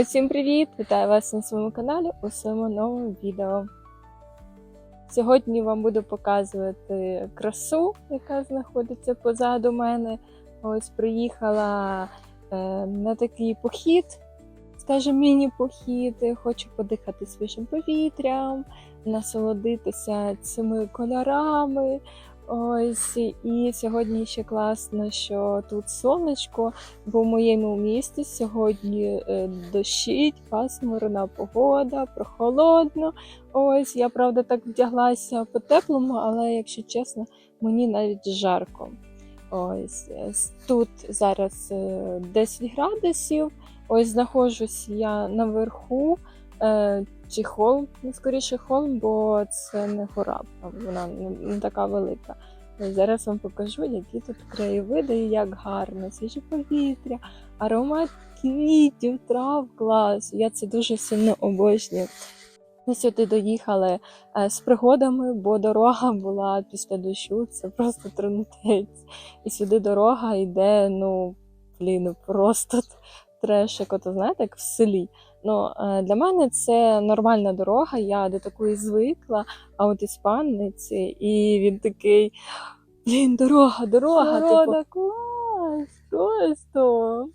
Усім привіт! Вітаю вас на своєму каналі у своєму новому відео. Сьогодні вам буду показувати красу, яка знаходиться позаду мене. Ось приїхала е, на такий похід, скажімо, міні-похід. Хочу подихати свіжим повітрям, насолодитися цими кольорами. Ось і сьогодні ще класно, що тут сонечко, бо в моєму місті сьогодні е, дощить, пасмурна погода, прохолодно. Ось я правда так вдяглася по-теплому, але якщо чесно, мені навіть жарко. Ось е, тут зараз е, 10 градусів. Ось знаходжусь я наверху. Чи холм, ну, скоріше холм, бо це не гора, вона не, така велика. Зараз вам покажу, які тут краєвиди, як гарно, свіже повітря, аромат квітів, трав, клас. Я це дуже сильно обожнюю. Ми сюди доїхали е, з пригодами, бо дорога була після дощу, це просто трунтець. І сюди дорога йде, ну, блін, просто трешик, ото знаєте, як в селі. Ну, е, для мене це нормальна дорога, я до такої звикла, а от іспанець, і він такий, блін, дорога, дорога, Дорога, типу, клас, просто.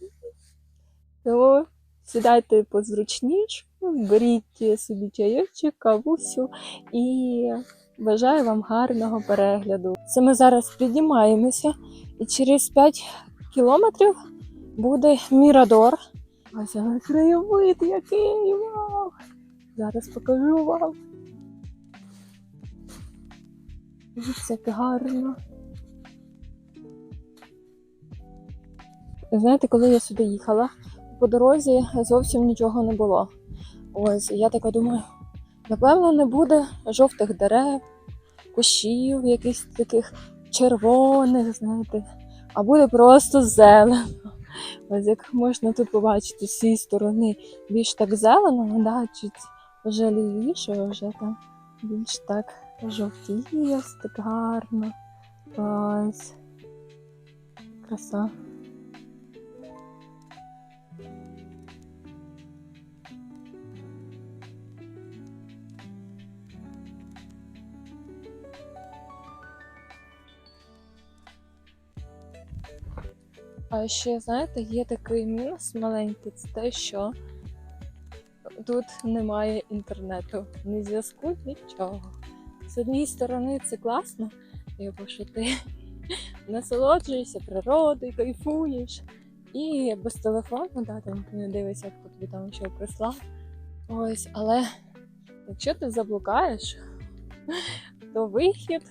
Тому сідайте позручніше, беріть собі чайочок, кавусю і бажаю вам гарного перегляду. Це ми зараз піднімаємося, і через 5 кілометрів буде Мірадор. Ось він краєвид який вау! Зараз покажу вам. Дивіться, як гарно. Знаєте, коли я сюди їхала, по дорозі зовсім нічого не було. Ось, я така думаю, напевно, не буде жовтих дерев, кущів, якихось таких червоних, знаєте, а буде просто зелено. Ось як можна тут побачити з цієї сторони більш так зелено, да, чуть вже вже там більш так жовтіє, так гарно. Ось. Краса. А ще, знаєте, є такий мінус маленький, це те, що тут немає інтернету, ні зв'язку, нічого. З однієї сторони це класно, типу, що ти насолоджуєшся природою, кайфуєш. І без телефону, да, там не дивишся, хто тобі там що прислав. Ось, але якщо ти заблукаєш, то вихід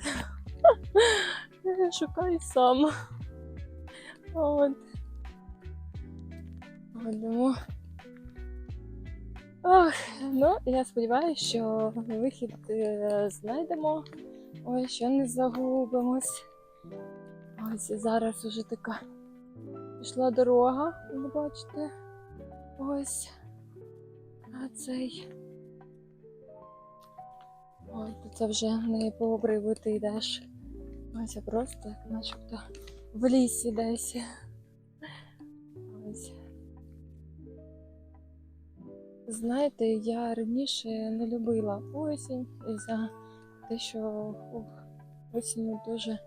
шукай сам. От. От, Ох, ну, я сподіваюся, що вихід е, знайдемо. Ой, що не загубимось. Ось зараз уже така пішла дорога, ви бачите. Ось. А цей. Ой, то це вже не по обриву ти йдеш. Ось а просто начебто в лісі десь. Знаєте, я раніше не любила осінь за те, що ух, осінню дуже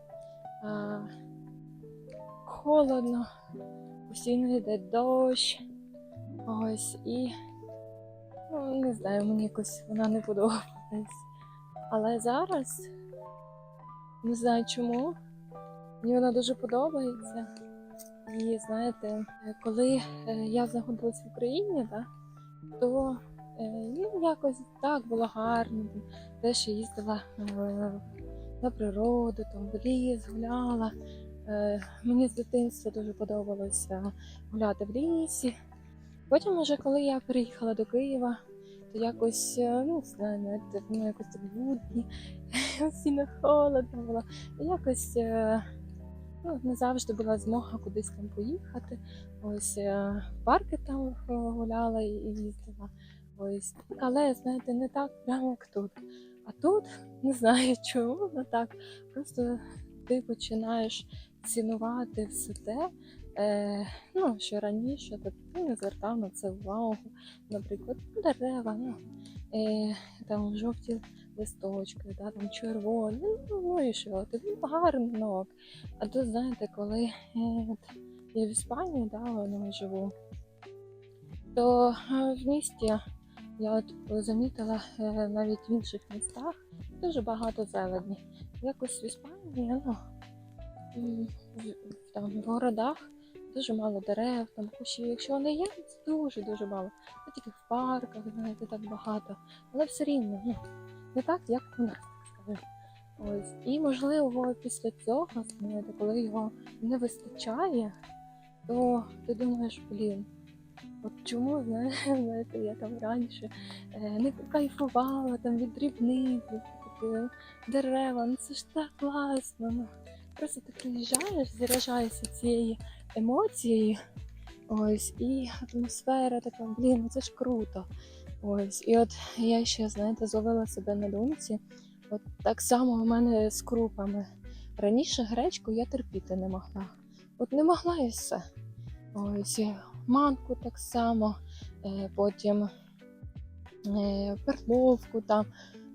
а, холодно, постійно йде дощ. Ось і ну, не знаю, мені якось вона не подобалась. Але зараз не знаю чому. Мені вона дуже подобається. І знаєте, коли е, я знаходилась в Україні, да, то е, ну, якось так було гарно. Теж їздила е, на природу, там в ліс, гуляла. Мені з дитинства дуже подобалося гуляти в лісі. Потім, уже коли я приїхала до Києва, то якось, ну, знаю, навіть, ну, якось так будні, сильно холодно було. Якось ну, не завжди була змога кудись там поїхати. Ось е, парки там е, гуляла і їздила. Ось. Але, знаєте, не так прямо як тут. А тут не знаю чому, ну так. Просто ти починаєш цінувати все те, е, ну, що раніше тобто, ти не звертав на це увагу. Наприклад, дерева, ну, е, там жовті листочки, да, там червоні, ну, і що, ну, гарно. А тут, знаєте, коли е, от я в Іспанії, да, ну, живу, то е, в місті я от замітила е, навіть в інших містах дуже багато зелені. Якось в Іспанії, ну, там, в городах дуже мало дерев, там кущів. Якщо вони є, це дуже-дуже мало. Це тільки в парках, знаєте, так багато. Але все рівно, ну, не так, як у нас. Ось. І можливо, після цього, коли його не вистачає, то ти думаєш, блін, от чому знає- знаєте, я там раніше е, не кайфувала там від дрібниць, дерева, ну це ж так класно. Ну, просто ти приїжджаєш, заряджаєшся цією емоцією. Ось, і атмосфера така, блін, ну це ж круто. Ось, і от я ще, знаєте, зловила себе на думці. От так само у мене з крупами. Раніше гречку я терпіти не могла. От не могла і все. Ось манку так само, е, потім е, перловку там.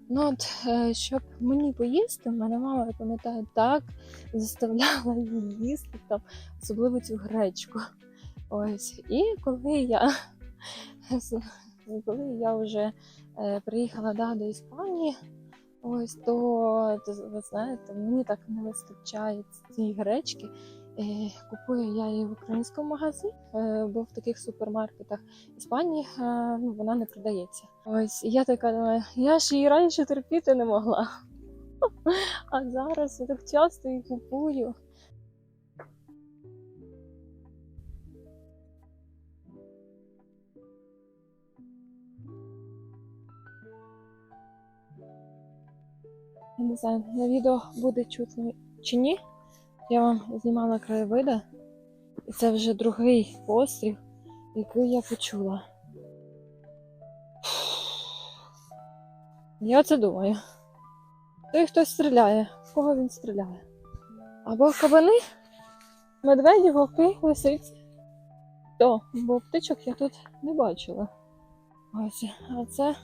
Ну от, е, щоб мені поїсти, мене мама, я пам'ятаю, так заставляла її їсти там, особливо цю гречку. Ось. І коли я, коли я вже е, приїхала да, до Іспанії, ось то, то ви знаєте, мені так не вистачає цієї гречки. Е, Купую я її в українському магазині, е, бо в таких супермаркетах Іспанії ну, вона не продається. Ось я така думаю, я ж її раніше терпіти не могла. А зараз я так часто її купую. Я не знаю, на відео буде чутно чи ні. Я вам знімала краєвиди, і це вже другий постріл, який я почула. Я це думаю. Той хтось стріляє. В кого він стріляє? Або кабани, медведі, вовки, лисиці. То, бо птичок я тут не бачила. Ось, а це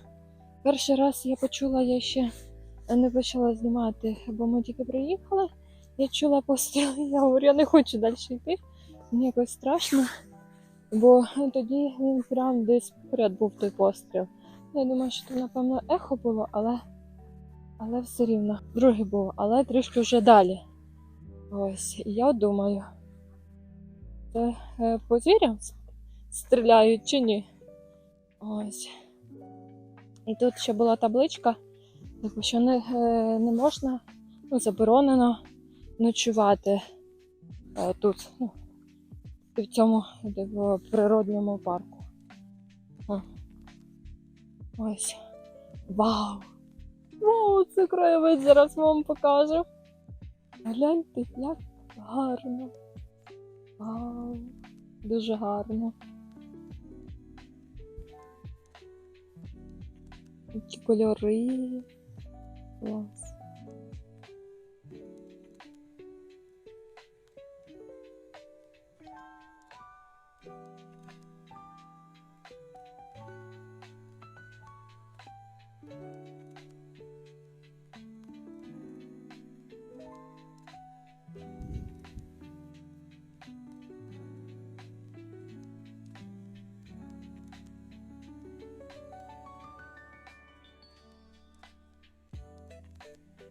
перший раз я почула, я ще не почала знімати, бо ми тільки приїхали. Я чула постріли, я говорю, я не хочу далі йти. Мені якось страшно, бо тоді він прям десь поряд був той постріл. Я думаю, що це, напевно, ехо було, але, але все рівно. Другий був, але трішки вже далі. Ось, і я думаю, це е, по звірям стріляють чи ні? Ось. І тут ще була табличка, типу, що не, е, не можна, ну, заборонено ночувати е, тут, ну, в цьому типу, природному парку. Ось. Вау! Вау, це краєвид зараз вам покажу. Гляньте, як гарно. Вау, дуже гарно. Які кольори. Клас.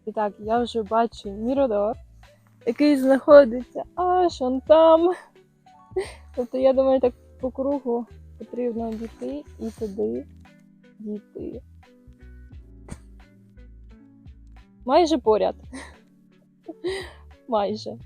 І так, я вже бачу Міродор, який знаходиться аж он там. Тобто, я думаю, так по кругу потрібно дійти і туди дійти. Майже поряд. Майже.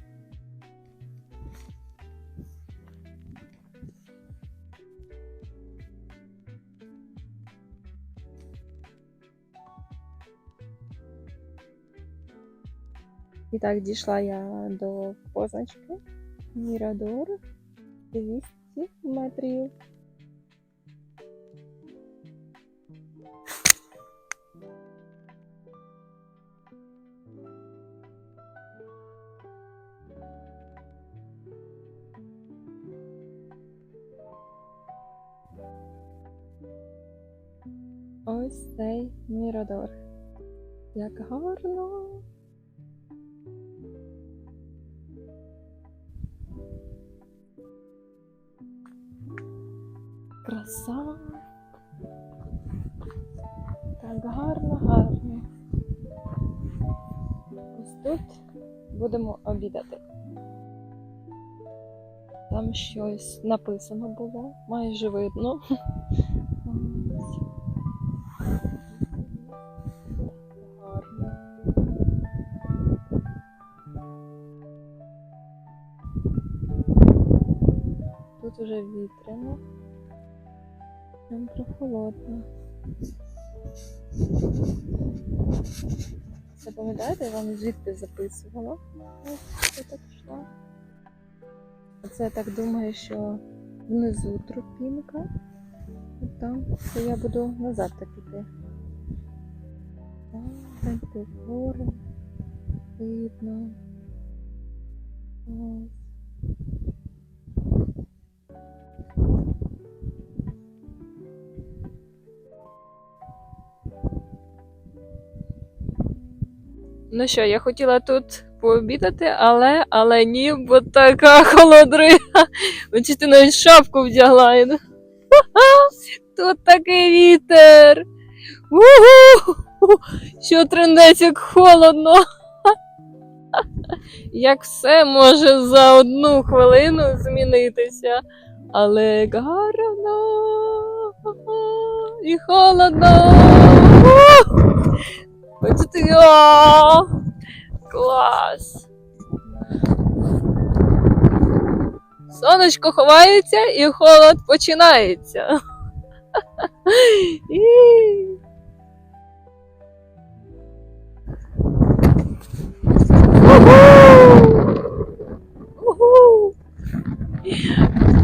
І так, дійшла я до позначки Мірадор 200 метрів. Ось цей мірадор. Як гарно! Краса. Так гарно, гарно. Ось тут будемо обідати. Там щось написано було, майже видно. Тут уже вітряно. Прям прохолодно. Це пам'ятаєте, я вам звідти записувала? Ось я так йшла. Оце я так думаю, що внизу тропінка. Там, то я буду назад так іти. Там, гляньте, гори. Видно. Ось. Ну що, я хотіла тут пообідати, але, але ні, бо така холодрига. Бачите, навіть шапку вдягла. Тут такий вітер. Що трендець, як холодно. Як все може за одну хвилину змінитися. Але як гарно і холодно. Бачите, о, клас. Сонечко ховається і холод починається.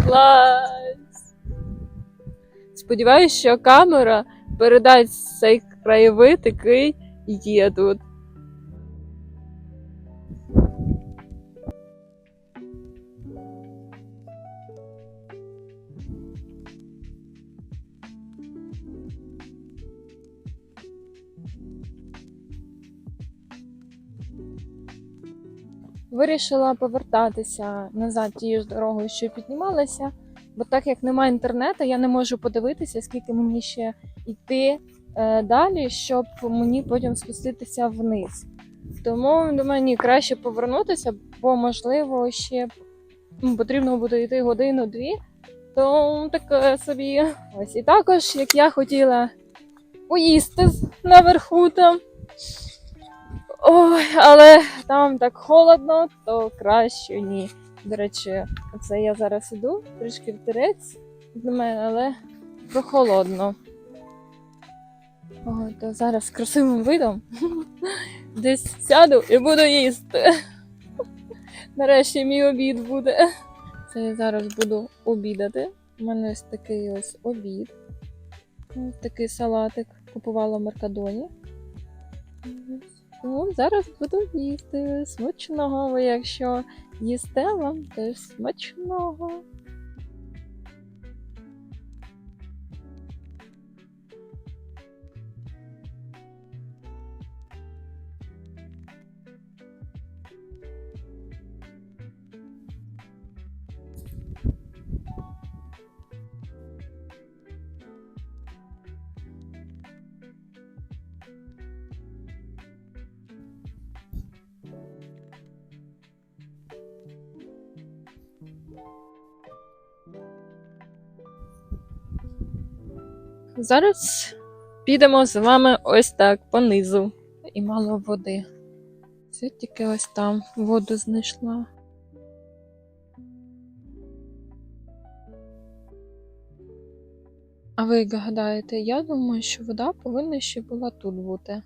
Клас! Сподіваюсь, що камера передасть цей краєвид, який є тут. Вирішила повертатися назад тією ж дорогою, що піднімалася, бо так як немає інтернету, я не можу подивитися, скільки мені ще йти далі, щоб мені потім спуститися вниз. Тому думаю, ні, краще повернутися, бо можливо ще потрібно буде йти годину-дві. То таке собі. Ось і також, як я хотіла поїсти наверху там. Ой, але там так холодно, то краще ні. До речі, це я зараз іду, трішки вітерець але прохолодно. То зараз красивим видом десь сяду і буду їсти. Нарешті мій обід буде. Це я зараз буду обідати. У мене ось такий ось обід. Ось такий салатик купувала в Меркадоні. Ну, зараз буду їсти смачного, якщо їсте вам теж смачного. Зараз підемо з вами ось так понизу. І мало води. Це тільки ось там воду знайшла. А ви гадаєте, я думаю, що вода повинна ще була тут бути.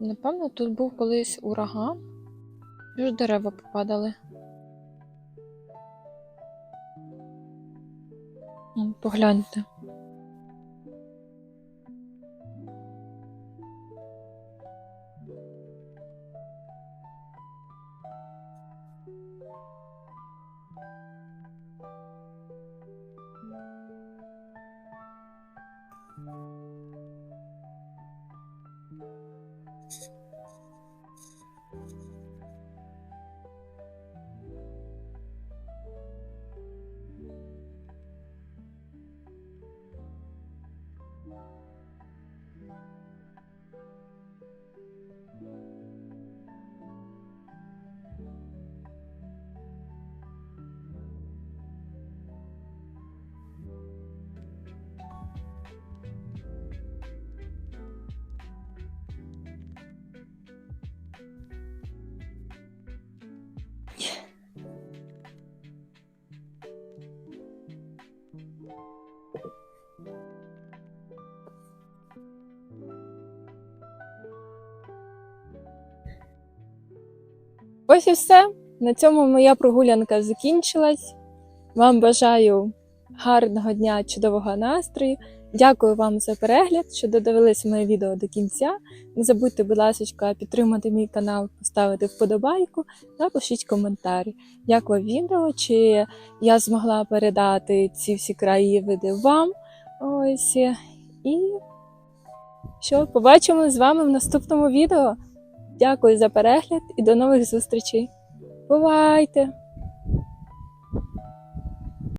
Напевно, тут був колись ураган, і ж дерева попадали. Погляньте. Ось і все. На цьому моя прогулянка закінчилась. Вам бажаю гарного дня, чудового настрою. Дякую вам за перегляд, що додивилися моє відео до кінця. Не забудьте, будь ласка, підтримати мій канал, поставити вподобайку та пишіть коментарі, як вам відео, чи я змогла передати ці всі краєвиди вам. Ось. І що, побачимо з вами в наступному відео. Дякую за перегляд і до нових зустрічей. Бувайте!